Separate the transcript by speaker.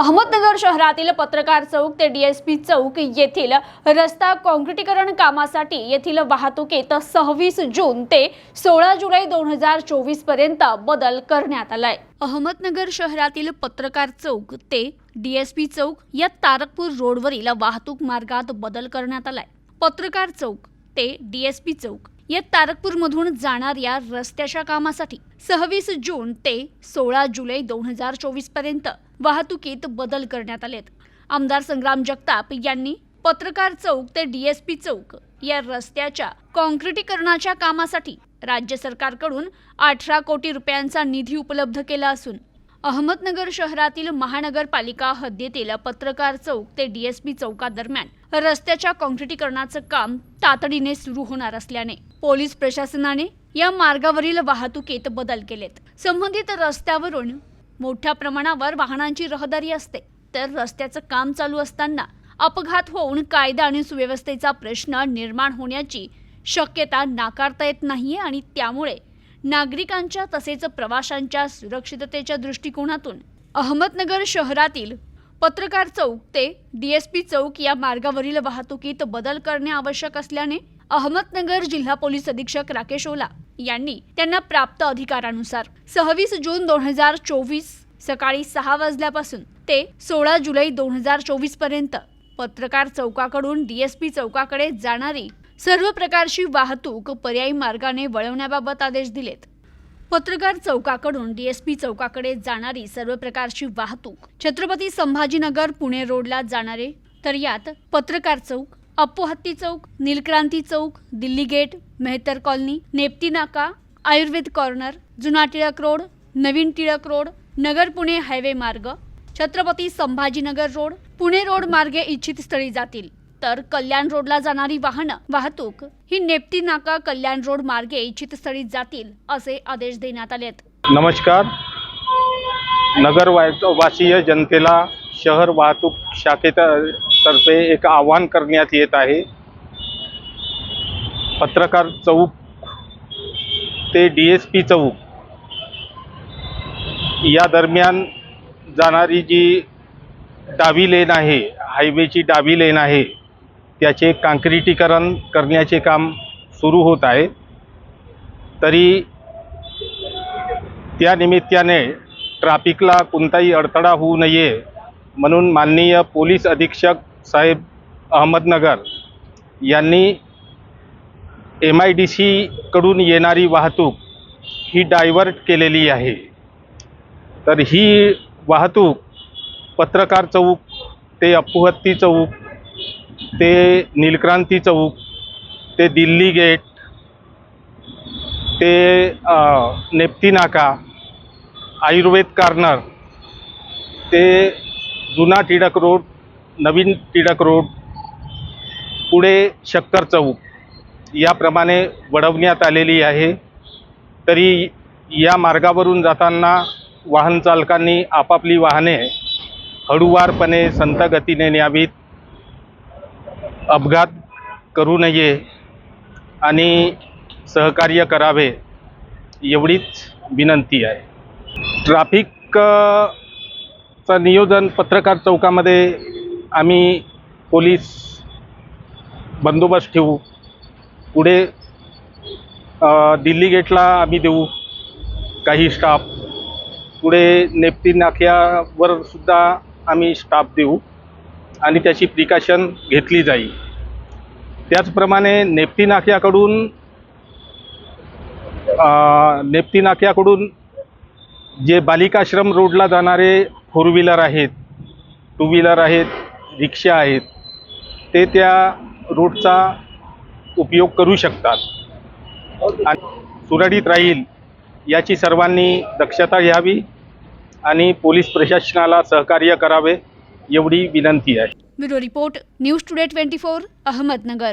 Speaker 1: अहमदनगर शहरातील पत्रकार चौक ते डीएसपी चौक येथील रस्ता काँक्रिटीकरण कामासाठी येथील वाहतुकीत सव्वीस जून ते सोळा जुलै दोन हजार चोवीसपर्यंत बदल करण्यात आलाय. अहमदनगर शहरातील पत्रकार चौक ते डीएसपी चौक या तारकपूर रोडवरील वाहतूक मार्गात बदल करण्यात आलाय. पत्रकार चौक ते डीएसपी चौक या तारकपूरमधून जाणाऱ्या रस्त्याच्या कामासाठी सव्वीस जून ते सोळा जुलै दोन हजार चोवीसपर्यंत वाहतुकीत बदल करण्यात आलेत. आमदार संग्राम जगताप यांनी पत्रकार चौक ते डीएसपी चौक या रस्त्याच्या काँक्रिटीकरणाच्या कामासाठी राज्य सरकारकडून अठरा कोटी रुपयांचा निधी उपलब्ध केला असून अहमदनगर शहरातील महानगरपालिका हद्दीतील पत्रकार चौक ते डीएसपी चौकादरम्यान रस्त्याच्या काँक्रिटीकरणाचं काम तातडीने सुरू होणार असल्याने पोलीस प्रशासनाने या मार्गावरील वाहतुकीत बदल केलेत. संबंधित रस्त्यावरून मोठ्या प्रमाणावर वाहनांची रहदारी असते. तर रस्त्याचं काम चालू असताना अपघात होऊन कायदा आणि सुव्यवस्थेचा प्रश्न निर्माण होण्याची शक्यता नाकारता येत नाहीये आणि त्यामुळे नागरिकांच्या तसेच प्रवाशांच्या सुरक्षिततेच्या दृष्टिकोनातून अहमदनगर शहरातील पत्रकार चौक ते डीएसपी चौक या मार्गावरील वाहतुकीत बदल करणे आवश्यक असल्याने अहमदनगर जिल्हा पोलीस अधीक्षक राकेश ओला यांनी त्यांना प्राप्त अधिकारानुसार सव्वीस जून दोन हजार चोवीस सकाळी सहा वाजल्यापासून ते सोळा जुलै दोन हजार चोवीसपर्यंत पत्रकार चौकाकडून डीएसपी चौकाकडे जाणारी सर्व प्रकारची वाहतूक पर्यायी मार्गाने वळवण्याबाबत आदेश दिलेत. पत्रकार चौकाकडून डीएसपी चौकाकडे जाणारी सर्व प्रकारची वाहतूक छत्रपती संभाजीनगर पुणे रोडला जाणारे तर यात पत्रकार चौक अप्पोहत्ती चौक नीलक्रांती चौक दिल्ली गेट मेहतर कॉलनी नेप्ती नाका आयुर्वेद कॉर्नर जुना टिळक रोड नवीन टिळक रोड नगर पुणे हायवे मार्ग छत्रपती संभाजीनगर रोड पुणे रोड मार्गे इच्छित स्थळी जातील. तर कल्याण रोडला जाणारी वाहनं वाहतूक ही नेपटी नाका कल्याण रोड मार्गे इच्छित स्थळी जातील असे आदेश देण्यात आलेत.
Speaker 2: नमस्कार. नगर वासीय जनतेला शहर वाहतूक शाखेतर्फे एक आवाहन करण्यात येत आहे. पत्रकार चौक ते डी एस पी चौक या दरम्यान जाणारी जी डावी लेन आहे हायवेची डावी लेन आहे त्याचे काँक्रिटीकरण करण्याचे काम सुरू होत आहे. तरी त्या निमित्ताने ट्रॅफिकला कोणताही अडथळा होऊ नये म्हणून माननीय पोलीस अधीक्षक साहेब अहमदनगर यांनी एम आय डी सीकडून येणारी वाहतूक ही डायव्हर्ट केलेली आहे. तर ही वाहतूक पत्रकार चौक ते अप्पुहत्ती चौक ते नीलक्रांती चौक ते दिल्ली गेट ते नेप्ती नाका आयुर्वेद कार्नर ते जुना टिळक रोड नवीन टिळक रोड पुढे शक्कर चौक. याप्रमाणे वळवण्यात आलेली आहे. तरी या मार्गावरून जाताना वाहन चालकांनी आपापली वाहने हळूवारपणे संथ गतीने न्यावीत. अपघात करू नये आणि सहकार्य करावे एवढीच विनंती आहे. ट्रॅफिकचं नियोजन पत्रकार चौकामध्ये आम्ही पोलीस बंदोबस्त ठेवू. पुढे दिल्ली गेटला आम्ही देऊ काही स्टाफ पुढे नेप्ती नाक्यावर सुद्धा आम्ही स्टाफ देऊ आणि त्याची प्रिकॉशन घेतली जाईल. त्याचप्रमाणे नेप्ती नाक्याकडून नेप्ती नाक्याकडून जे बालिकाश्रम रोडला जाणारे फोर व्हीलर आहेत टू व्हीलर आहेत रिक्षा आहेत ते त्या रोडचा उपयोग करू शकतात. आणि सुरळीत राहील याची सर्वांनी दक्षता घ्यावी आणि पोलीस प्रशासनाला सहकार्य करावे एवढी विनंती आहे.
Speaker 1: Bureau report news today twenty four Ahmednagar.